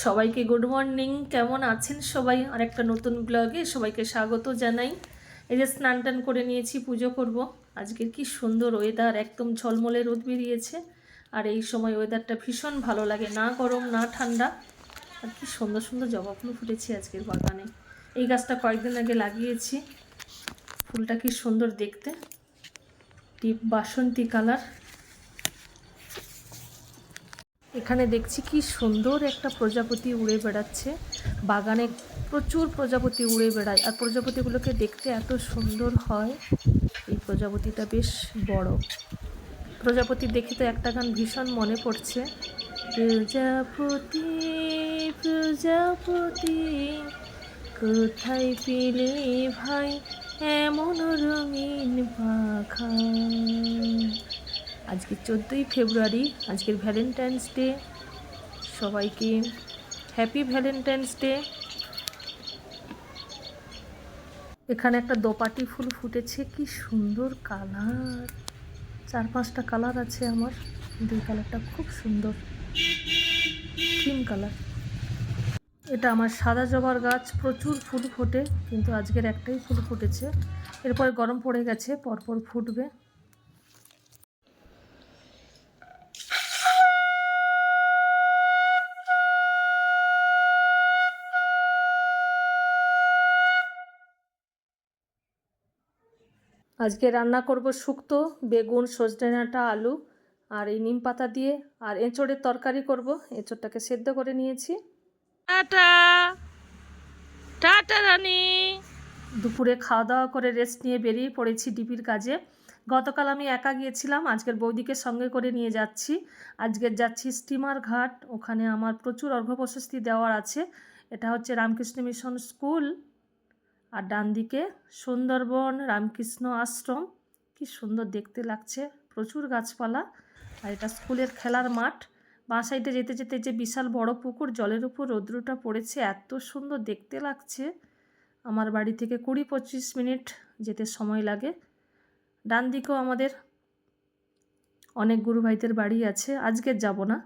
সবাইকে good morning কেমন আছেন সবাই? আর একটা নতুন ব্লগে সবাইকে স্বাগত জানাই। এই যে স্নান টান করে নিয়েছি, পুজো করব। আজকের কি সুন্দর ওয়েদার একদম ঝলমলে রোদ বেরিয়েছে। আর এই সময় ওয়েদারটা ভীষণ ভালো লাগে, না গরম, না ঠান্ডা। আর কি সুন্দর সুন্দর জবা ফুল ফুটেছে আজকের বাগানে। এই গাছটা কয়েকদিন আগে লাগিয়েছি। ফুলটা কি সুন্দর দেখতে। টিপ বাসন্তী কালার এখানে দেখছি কি সুন্দর একটা প্রজাপতি উড়ে বেড়াচ্ছে। বাগানে প্রচুর প্রজাপতি উড়ে বেড়ায়। আর প্রজাপতিগুলোকে দেখতে এত সুন্দর হয়। এই প্রজাপতিটা বেশ বড়। প্রজাপতি দেখে তো একটা গান ভীষণ মনে পড়ছে। প্রজাপতি প্রজাপতি, কোথায় পেলে ভাই? এমন রঙিন পাখা। আজকে চোদ্দোই ফেব্রুয়ারি, আজকের ভ্যালেন্টাইন্স ডে সবাইকে হ্যাপি ভ্যালেন্টাইন্স ডে এখানে একটা দোপাটি ফুল ফুটেছে, কি সুন্দর কালার। চার পাঁচটা কালার আছে আমার, দুই কালারটা খুব সুন্দর। Cream colour. এটা আমার সাদা জবার গাছ, প্রচুর ফুল ফোটে, কিন্তু আজকের একটাই ফুল ফুটেছে। এরপরে গরম পড়ে গেছে, পরপর ফুটবে। আজকে রান্না করব শুক্তো বেগুন সজনে ডাঁটা আলু আর এই নিম পাতা দিয়ে। আর এঁচড়ের তরকারি করব এঁচড়টাকে সেদ্ধ করে নিয়েছি। টাটা। টাটা রানি। দুপুরে খাওয়া দাওয়া করে রেস্ট নিয়ে বেরিয়ে পড়েছি ডিপির কাজে। গতকাল আমি একা গিয়েছিলাম আজকের বৌদিকে সঙ্গে করে নিয়ে যাচ্ছি। আজকের যাচ্ছি স্টিমার ঘাট ওখানে আমার প্রচুর অর্ঘ্য প্রশস্তি দেওয়ার আছে। এটা হচ্ছে রামকৃষ্ণ মিশন স্কুল। আর ডান দিকে সুন্দরবন, রামকৃষ্ণ আশ্রম। কি সুন্দর দেখতে লাগছে, প্রচুর গাছপালা। আর এটা স্কুলের খেলার মাঠ। বাঁ সাইডে যেতে যেতে যে বিশাল বড় পুকুর, জলের উপর রৌদ্রটা পড়েছে, এত সুন্দর দেখতে লাগছে। আমার বাড়ি থেকে কুড়ি পঁচিশ মিনিট যেতে সময় লাগে। ডান দিকেও আমাদের অনেক গুরু ভাইদের বাড়ি আছে আজকের যাব না।